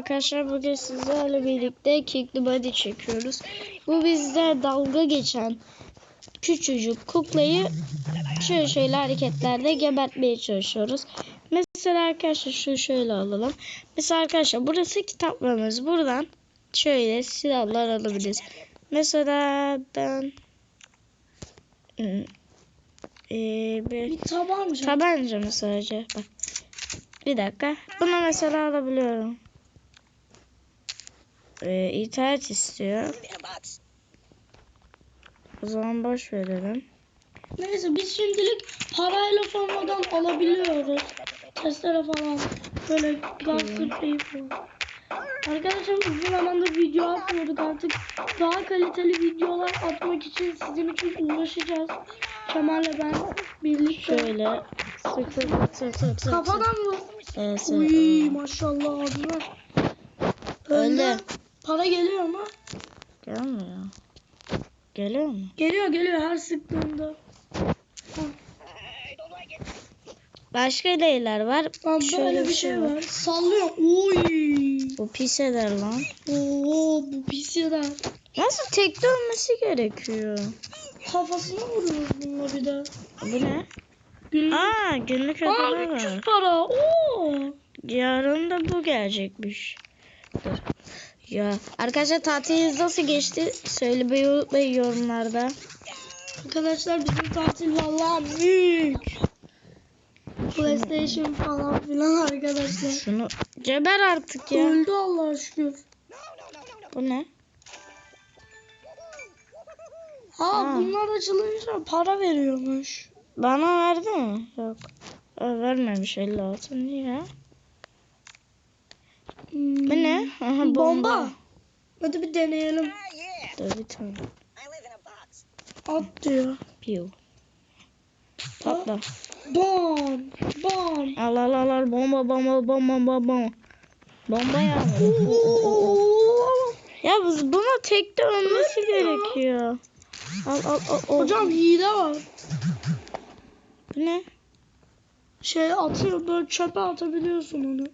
arkadaşlar bugün sizlerle birlikte Kickli Body çekiyoruz. Bu bizde dalga geçen küçücük kuklayı şöyle şöyle hareketlerde gebertmeye çalışıyoruz. Mesela arkadaşlar şu şöyle alalım. Mesela arkadaşlar burası kitaplığımız. Buradan şöyle silahlar alabiliriz. Mesela ben ee, bir Bir tabanca. Tabanca mı sadece? Bak. Bir dakika. Bunu mesela alabiliyorum. Ee, internet istiyor. O zaman boş verelim. Neyse biz şimdilik parayla sonradan alabiliyoruz. Testere falan. Böyle gaz spreyi falan. Arkadaşlar uzun zamandır video atmıyorduk artık. Daha kaliteli videolar atmak için sizin için uğraşacağız. Kemal'le ben birlikte. Şöyle sık sık sık sık sık. Kafadan mı? Sen- Uy maşallah abime. Öyle. Para geliyor mu? Gelmiyor. Geliyor mu? Geliyor geliyor her sıktığında. Başka neyler var? Lan Şöyle böyle bir şey var. Sallıyor. Uy. Bu pis eder lan. Oo bu pis ya Nasıl tekte olması gerekiyor? Kafasına vuruyoruz bununla bir de. Bu ne? Günlük. Aa günlük Aa ödeme 300 var. para. Oo. Yarın da bu gelecekmiş. Dur. Ya arkadaşlar tatiliniz nasıl geçti? Söylemeyi unutmayın yorumlarda. Arkadaşlar bizim tatil vallahi büyük. PlayStation falan filan arkadaşlar. Şunu geber artık ya. Öldü Allah'a şükür. Bu ne? Ha Ha. bunlar açılınca para veriyormuş. Bana verdi mi? Yok. Vermemiş 56. Niye? Hmm. Bu ne? Aha, bomba. Bomba. Hadi bir deneyelim. Dur bir tane. At diyor. Piu. Patla. Bom. Bom. Al al al al bomba bomba bomba bomba. Bomba. Oo. Ya biz buna tekte ölmesi gerekiyor. Al al al. al. Hocam hile var. Bu ne? Şey atıyor böyle çöpe atabiliyorsun onu.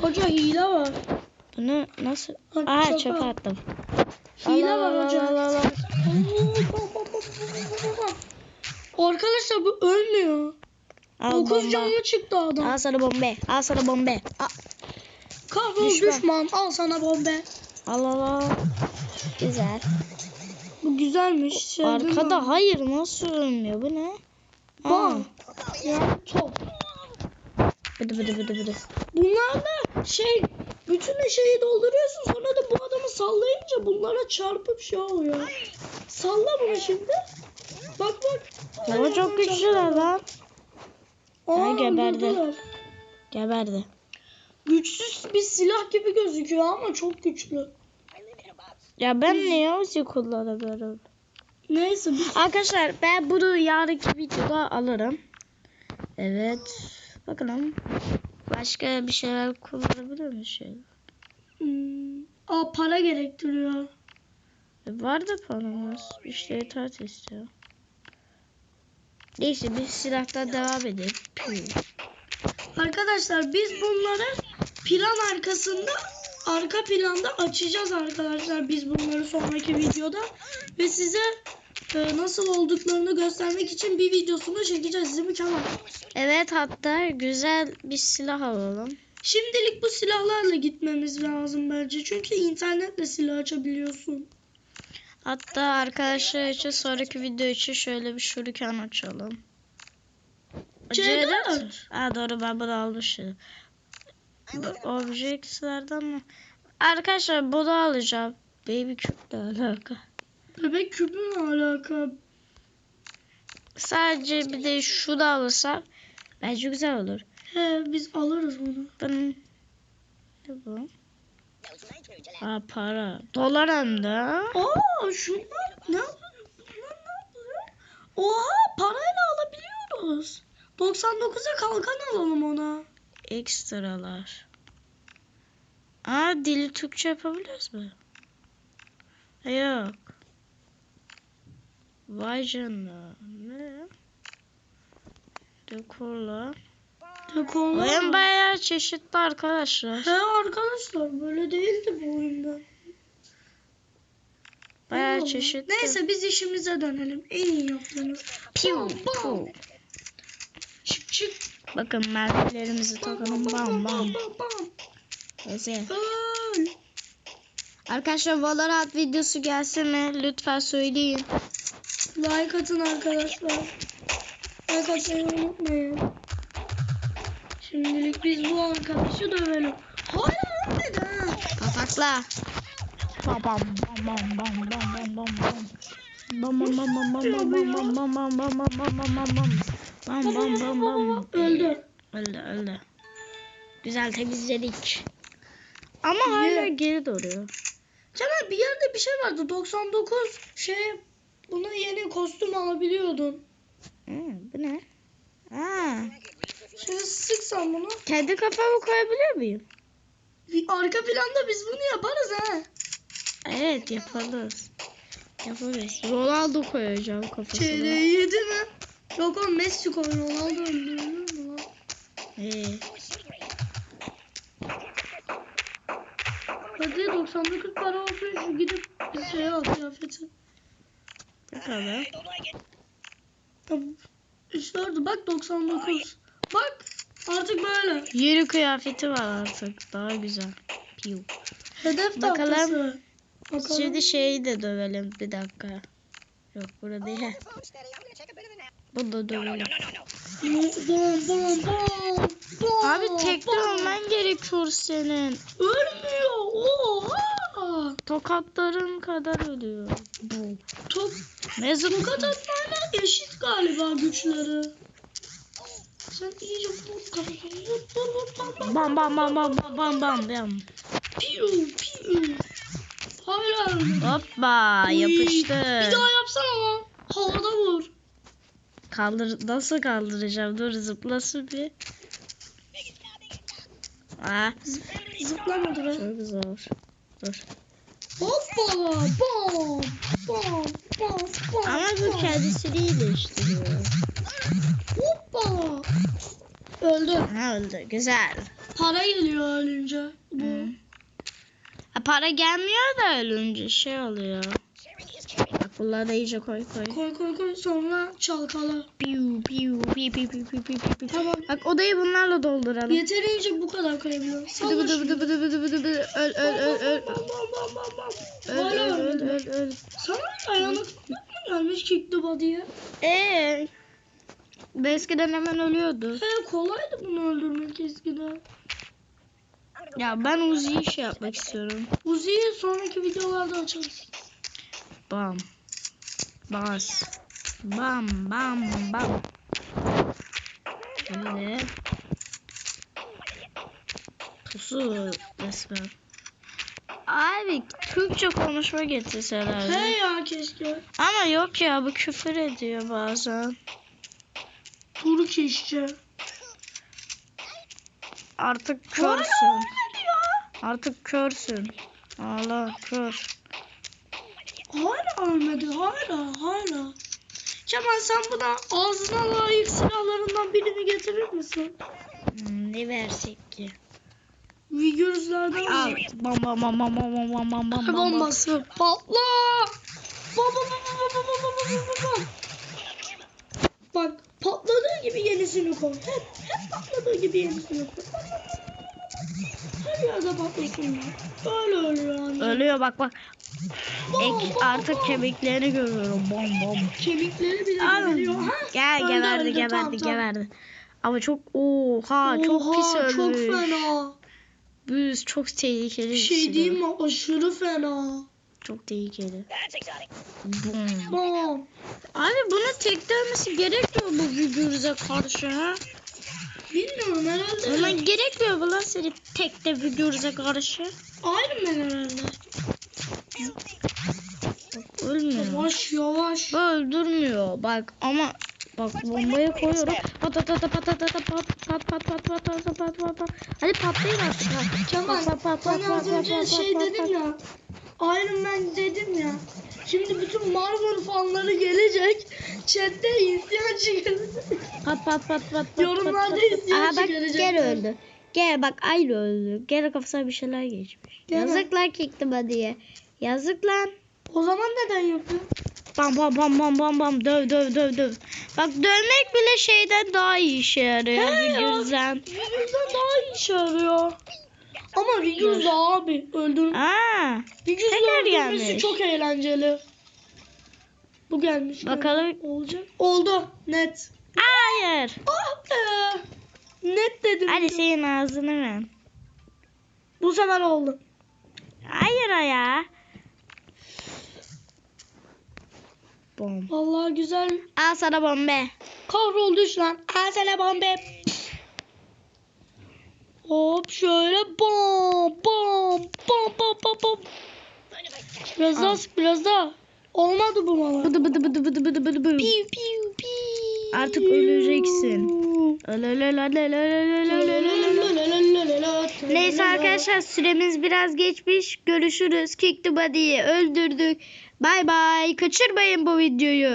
Hoca hile var. Bunu nasıl? Bak, Aa çöpe çöpe at. attım. Hile var hoca. Arkadaşlar bu ölmüyor. Al 9 bomba. canlı çıktı adam. Al sana bombe. Al sana bombe. Al Kahrol düşman. düşman. al sana bombe. al al. al. Güzel. Bu güzelmiş. Sevdim Arkada ben. hayır nasıl ölmüyor bu ne? Bam. Ya Bıdı bıdı bıdı bıdı. Bunlarla şey bütün şeyi dolduruyorsun sonra da bu adamı sallayınca bunlara çarpıp şey oluyor. Salla bunu şimdi. Bak bak. Baba çok güçlüler lan. Aa, geberdi. öldürdüler. Geberdi. Güçsüz bir silah gibi gözüküyor ama çok güçlü. Ya ben niye Uzi kullanamıyorum? Neyse Arkadaşlar ben bunu yarınki videoda alırım. Evet. Bakalım. Başka bir şeyler kullanabilir miyim şey? hmm, aa, para gerektiriyor. E, Var da paramız. İşte itaat istiyor. Neyse biz silahtan devam edelim. Arkadaşlar biz bunları plan arkasında arka planda açacağız arkadaşlar biz bunları sonraki videoda ve size e, nasıl olduklarını göstermek için bir videosunu çekeceğiz değil mi Kemal? Evet hatta güzel bir silah alalım. Şimdilik bu silahlarla gitmemiz lazım bence çünkü internetle silah açabiliyorsun. Hatta arkadaşlar için sonraki video için şöyle bir şuriken açalım. C4. Ha doğru ben bunu almışım. Bu Objects'lerden mi? Arkadaşlar bunu alacağım. Baby küple alaka. Bebek küpü ne alaka? Sadece bir de şu da alırsam bence güzel olur. He biz alırız bunu. Ben... Ne bu? Ha para. Dolar hem de. Aa şunlar ne yapıyor? Bunlar ne yapıyor? Oha parayla alabiliyoruz. 99'a kalkan alalım ona. Ekstralar. Aa dili Türkçe yapabiliyoruz mu? Yok. Vay canına. Ne? Dekorla. Dekorlar Oyun var. bayağı çeşitli arkadaşlar. He arkadaşlar böyle değildi bu oyunda. Bayağı Allah. çeşitli. Neyse biz işimize dönelim. En iyi yaptığımız. Piu, piu. Çık çık. Bakın mermilerimizi takalım bam bam. bam. Neyse. Öl. Arkadaşlar Valorant videosu gelsin mi? Lütfen söyleyin. Like atın arkadaşlar. Like atmayı unutmayın. Şimdilik biz bu arkadaşı dövelim. Hala ölmedi ha. Kapakla. Bam bam bam bam bam bam bam bam bam. Bam bam bam bam bam bam bam bam bam bam bam bam bam bam bam. Bam bam bam bam. Öldü. Öldü öldü. Güzel temizledik. Ama hala geri duruyor. Cemal bir yerde bir şey vardı. 99 şey buna yeni kostüm alabiliyordun. Hı, bu ne? Aa, Şimdi sıksan bunu. kendi kafamı koyabiliyor muyum? Arka planda biz bunu yaparız ha. Evet yaparız. Yaparız. Ronaldo koyacağım kafasına. Çeyreği yedi mi? Yok o Messi koy Ronaldo öldürülür mü lan? Ee, Hadi 99 para olsun şu gidip bir şey al kıyafeti. Tamam. Üçlerdi bak 99. Bak artık böyle. Yeni kıyafeti var artık. Daha güzel. Piu. Hedef Bakalım. tahtası. Bakalım. Şimdi şeyi de dövelim. Bir dakika. Yok burada değil. Bunu da dövelim. Bom bom bom bom. bom, Abi bom. olman gerekiyor senin. Ölmüyor. Oha. Tokatların kadar ölüyor. Bu. Top, Ne zıplı. tokat atmayla eşit galiba güçleri. Sen iyice vur kanka. Vur vur vur bam bam. Bam bam bam bam bam bam. Piu piu. Hala. Hoppa Uy, yapıştı. Bir daha yapsana lan. Havada vur. Kaldır nasıl kaldıracağım? Dur zıplasın bir. Aa, Zıplamadı be. çok zor. Dur. Hoppa. Bom. Bom. Bom. Bom. Ama bu bom. kendisini iyileştiriyor. Hoppa. Öldü. Ha öldü. Güzel. Para geliyor ölünce. Bu. Hı. Ha, para gelmiyor da ölünce şey oluyor. Bunları da iyice koy koy. Koy koy koy sonra çalkala. Piu piu piu piu piu piu piu piu. Tamam. Bak odayı bunlarla dolduralım. Yeterince bu kadar koyabiliyorum. Bıdı bıdı bıdı bıdı bıdı bıdı bıdı. Öl öl öl öl. Öl öl öl öl öl. Sana ayağına mı gelmiş kickli body'ye? Eee. Eskiden hemen ölüyordu. He kolaydı bunu öldürmek eskiden. Ya ben Uzi'yi şey yapmak istiyorum. Uzi'yi sonraki videolarda açarız. Bam. Bas. Bam bam bam. Şimdi. Pusu resmen. Abi Türkçe konuşma getirselerdi. He ya keşke. Ama yok ya bu küfür ediyor bazen. Turuk işçi. Artık körsün. Artık körsün. Allah kör. Hala ölmedi. Hala hala. Kemal sen buna ağzına layık silahlarından birini getirir misin? Hmm, ne versek ki? Vigörüzlerden Al. Bam bam bam bam bam bam bam bam bam bam. Bombası. Patla. Bam bam bam bam bam bam bam bam bam bam. Bak patladığı gibi yenisini koy. Hep, hep patladığı gibi yenisini koy. Her yerde patlasın ya. Öyle yani. Ölüyor bak bak. Ek, artık kemiklerini görüyorum. Bom bom. Kemikleri bile. Ha? Gel Öldü, geberdi öldü, geberdi tamam. geberdi. Ama çok oha çok Oha, pis ölmüş. Çok fena. Büyüz çok tehlikeli. Bir şey diyeyim mi? Aşırı fena. Çok tehlikeli. Bom. Bam. Abi bunu tek dövmesi gerekmiyor bu vigörüze karşı ha. Bilmiyorum herhalde. Ona gerekmiyor mu lan seni tek de vigörüze karşı? Iron Man herhalde. Bak ölmüyor. Yavaş yavaş. Öldürmüyor bak ama bak bombayı koyuyorum. Pat pat pat pat pat pat pat pat pat pat pat pat pat pat pat. Hadi patlayın aşağı. Kemal pat, az önce şey dedim ya. Iron Man dedim ya. Şimdi bütün Marvel fanları gelecek. Chat'te isyan çıkaracak. Pat pat pat pat. pat, Yorumlarda isyan Aha bak gel öldü. Gel bak aynı öldü. Gel kafasına bir şeyler geçmiş. Gel. Yazık lan Kiktima diye. Yazık lan. O zaman neden yapıyor? Bam bam bam bam bam bam döv döv döv döv. Bak dövmek bile şeyden daha iyi işe yarıyor. He ya. Vigüzden. Vigüz'den daha iyi işe yarıyor. Ama Vigüz de abi öldür. Aa, tekrar öldürmesi gelmiş. çok eğlenceli. Bu gelmiş. Bakalım. Olacak. Oldu. Net. hayır. Ah be. Net dedim. Hadi senin ağzını ver. Bu sefer oldu. Hayır ya. Bom. Vallahi güzel. Al sana bombe. Kahrol düş lan. Al sana bombe. Hop şöyle bom bom bom bom bom bom. Biraz daha sık biraz daha. Olmadı bu bana. Bıdı bıdı bıdı bıdı bıdı bıdı bıdı. Piu piu piu. Artık öleceksin. Neyse arkadaşlar süremiz biraz geçmiş. Görüşürüz. Kick the body'yi öldürdük. Bay bay. Kaçırmayın bu videoyu.